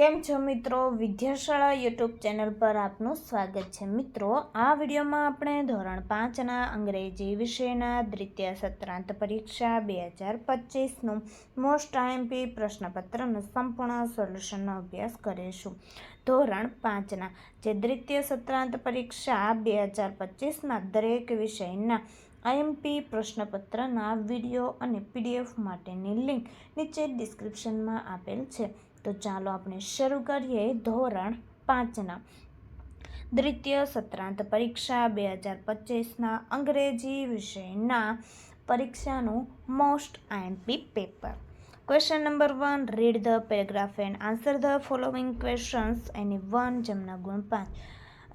કેમ છો મિત્રો વિદ્યાશાળા યુટ્યુબ ચેનલ પર આપનું સ્વાગત છે મિત્રો આ વિડીયોમાં આપણે ધોરણ પાંચના અંગ્રેજી વિષયના દ્વિતીય સત્રાંત પરીક્ષા બે હજાર પચીસનું મોસ્ટ આઈએમપી પ્રશ્નપત્રનું સંપૂર્ણ સોલ્યુશનનો અભ્યાસ કરીશું ધોરણ પાંચના જે દ્વિતીય સત્રાંત પરીક્ષા બે હજાર પચીસમાં દરેક વિષયના આઈએમપી પ્રશ્નપત્રના વિડીયો અને પીડીએફ માટેની લિંક નીચે ડિસ્ક્રિપ્શનમાં આપેલ છે તો ચાલો આપણે શરૂ કરીએ ધોરણ પાંચના દ્વિતીય સત્રાંત પરીક્ષા બે હજાર પચીસના અંગ્રેજી વિષયના પરીક્ષાનું most IMP paper question number one read the paragraph and answer the following questions any one જેમના ગુણ પાંચ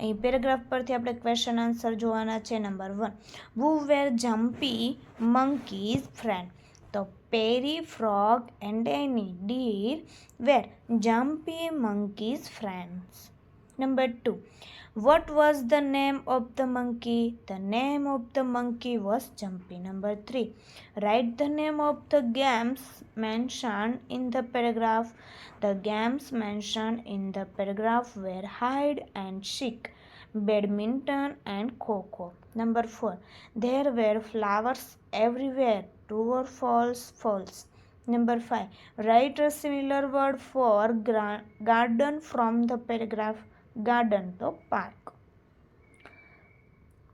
અહીં પેરેગ્રાફ પરથી આપણે ક્વેશ્ચન આન્સર જોવાના છે number one who were jumpy monkeys friend The parry frog and any deer were jumpy monkeys' friends. Number two, what was the name of the monkey? The name of the monkey was Jumpy. Number three, write the name of the games mentioned in the paragraph. The games mentioned in the paragraph were hide and seek badminton and coco. Number 4. There were flowers everywhere. True or false? False. Number 5. Write a similar word for garden from the paragraph garden to park.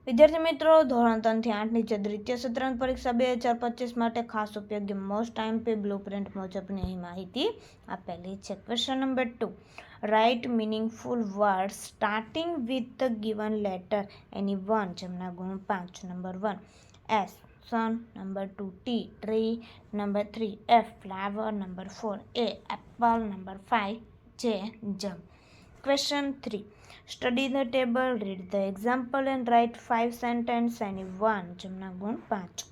વિદ્યાર્થી મિત્રો ધોરણ ત્રણથી આઠની જે દ્વિતીય સત્રાંત પરીક્ષા બે હજાર પચીસ માટે ખાસ ઉપયોગી મોસ્ટ ટાઈમ પે બ્લુ પ્રિન્ટ મુજબની અહીં માહિતી આપેલી છે question number two write meaningful word starting with the given letter any one જેમના ગુણ પાંચ number one S sun number two T tree number three F flower number four A apple number five J jam question three study the table read the example and write five sentence Any one jamna gun panch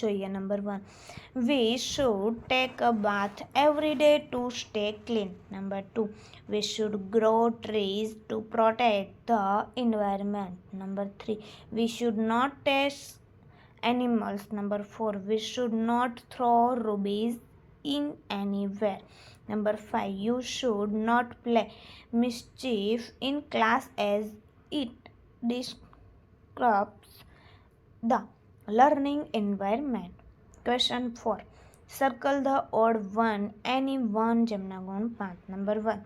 joye number 1 we should take a bath every day to stay clean number 2 we should grow trees to protect the environment number 3 we should not test animals number 4 we should not throw rubies in anywhere. Number 5. You should not play mischief in class as it disrupts the learning environment. Question 4. Circle the odd one, any one Gemnagon path. Number 1.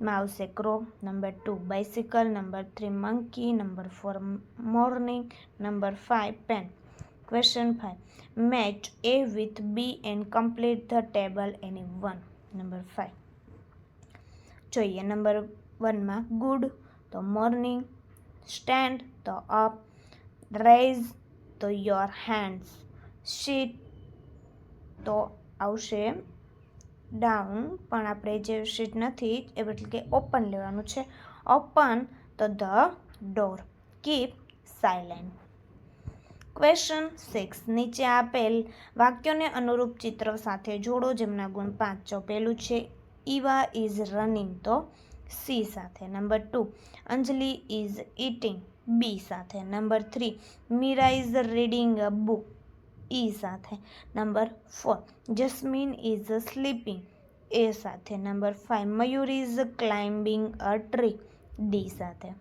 Mouse a crow. Number 2. Bicycle. Number 3. Monkey. Number 4. Morning. Number 5. Pen. Question five match A with B and complete the table any one number five જોઈએ number વનમાં good તો morning stand તો up raise તો your hands sit તો આવશે down પણ આપણે જે શીટ નથી એટલે કે ઓપન લેવાનું છે ઓપન તો the door keep silent question six નીચે આપેલ વાક્યોને અનુરૂપ ચિત્ર સાથે જોડો જેમના ગુણ પાંચ ચોપેલું છે ઈવા ઇઝ રનિંગ તો સી સાથે number two Anjali is eating B સાથે number three Meera is reading a book E સાથે number four Jasmine is sleeping A સાથે number five Mayur is climbing a tree D સાથે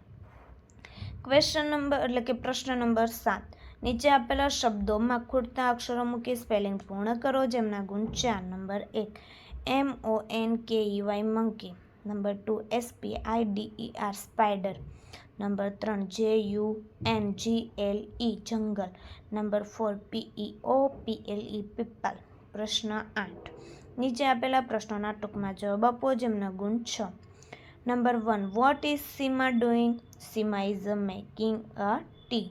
ક્વેશ્ચન નંબર એટલે કે પ્રશ્ન number સાત નીચે આપેલા શબ્દોમાં ખૂટતા અક્ષરો મૂકી સ્પેલિંગ પૂર્ણ કરો જેમના ગુણ ચાર નંબર એક M O N K Y monkey number two SP I E R spider number ત્રણ J U N G L E jungle number four PE O P L E people પ્રશ્ન આઠ નીચે આપેલા પ્રશ્નોના ટૂંકમાં જવાબ આપો જેમના ગુણ છ number one what is Seema doing Seema is a making a tea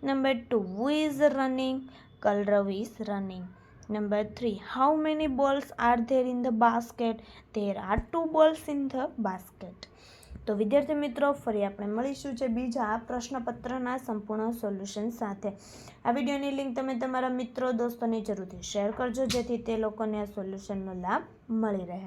Number 2. Who is running? Kalrav is running. Number 3. How many balls are there in the basket? There are two balls in the basket. તો વિદ્યાર્થી મિત્રો ફરી આપણે મળીશું છે બીજા આ પ્રશ્નપત્રના સંપૂર્ણ સોલ્યુશન સાથે આ વિડીયોની લિંક તમે તમારા મિત્રો દોસ્તોને જરૂરથી શેર કરજો જેથી તે લોકોને આ સોલ્યુશનનો લાભ મળી રહે